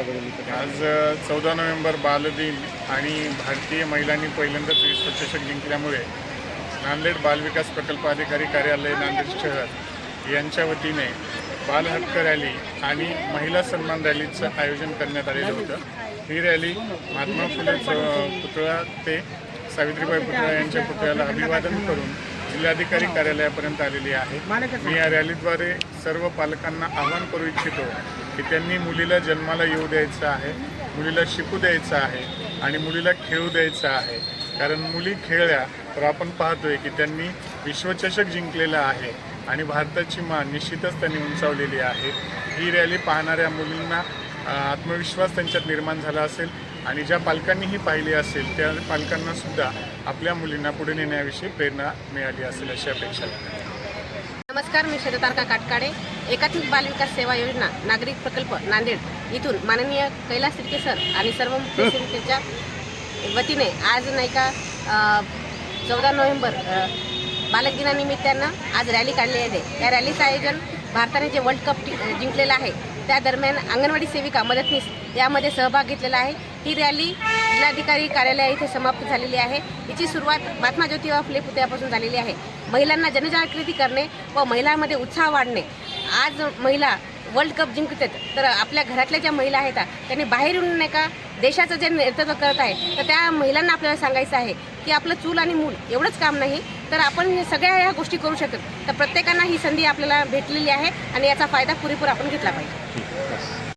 आज चौदा नोव्हेंबर बालदिन आणि भारतीय महिलांनी पहिल्यांदाच विश्वचषक जिंकल्यामुळे नांदेड बालविकास प्रकल्प अधिकारी कार्यालय नांदेड शहर यांच्या वतीने बालहक्क रॅली आणि महिला सन्मान रॅलीचं आयोजन करण्यात आलेलं होतं. ही रॅली महात्मा फुले पुतळा ते सावित्रीबाई पुतळा यांच्या पुतळ्याला अभिवादन करून जिल्हाधिकारी कार्यालयापर्यंत आलेली आहे. मी या रॅलीद्वारे सर्व पालकांना आवाहन करू इच्छितो की त्यांनी मुलीला जन्माला येऊ द्यायचं आहे मुलीला शिकू द्यायचं आहे आणि मुलीला खेळू द्यायचं आहे. कारण मुली खेळल्या तर आपण पाहतोय की त्यांनी विश्वचषक जिंकलेला आहे आणि भारताची मान निश्चितच त्यांनी उंचावलेली आहे. ही रॅली पाहणाऱ्या मुलींना आत्मविश्वास त्यांच्यात निर्माण झाला असेल. आणि ज्या पालकांनीही पाहिली असेल त्या पालकांना सुद्धा आपल्या मुलींना पुढे नेण्याविषयी प्रेरणा मिळाली असेल अशी अपेक्षा नमस्कार मी शरतारका काटकाडे. एकात्मिक बालविकास सेवा योजना नागरिक प्रकल्प नांदेड इथून माननीय कैलास तिरके सर आणि सर्व मुख्यमंत्र्यांच्या वतीने आज नाही का चौदा नोव्हेंबर बालक दिनानिमित्तानं आज रॅली काढली आहे. त्या रॅलीचं आयोजन भारताने जे वर्ल्ड कप जिंकलेलं आहे त्या दरम्यान अंगणवाडी सेविका मदतनीस यामध्ये सहभाग घेतलेला आहे. ही रॅली जिल्हाधिकारी कार्यालय इथे समाप्त झालेली आहे. हिची सुरुवात महात्मा ज्योतिबा फुले पुतळ्यापासून झालेली आहे. महिलांना जनजागृती करणे व महिलांमध्ये उत्साह वाढणे. आज महिला वर्ल्ड कप जिंकतात. तर आपल्या घरातल्या ज्या महिला आहेत त्यांनी बाहेर येऊन नाही का देशाचं जे नेतृत्व करत आहे तर त्या महिलांना आपल्याला सांगायचं आहे की आपलं चूल आणि मूल एवढंच काम नाही तर आपण सगळ्या ह्या गोष्टी करू शकतो. तर प्रत्येकांना ही संधी आपल्याला भेटलेली आहे आणि याचा फायदा पुरेपूर आपण घेतला पाहिजे.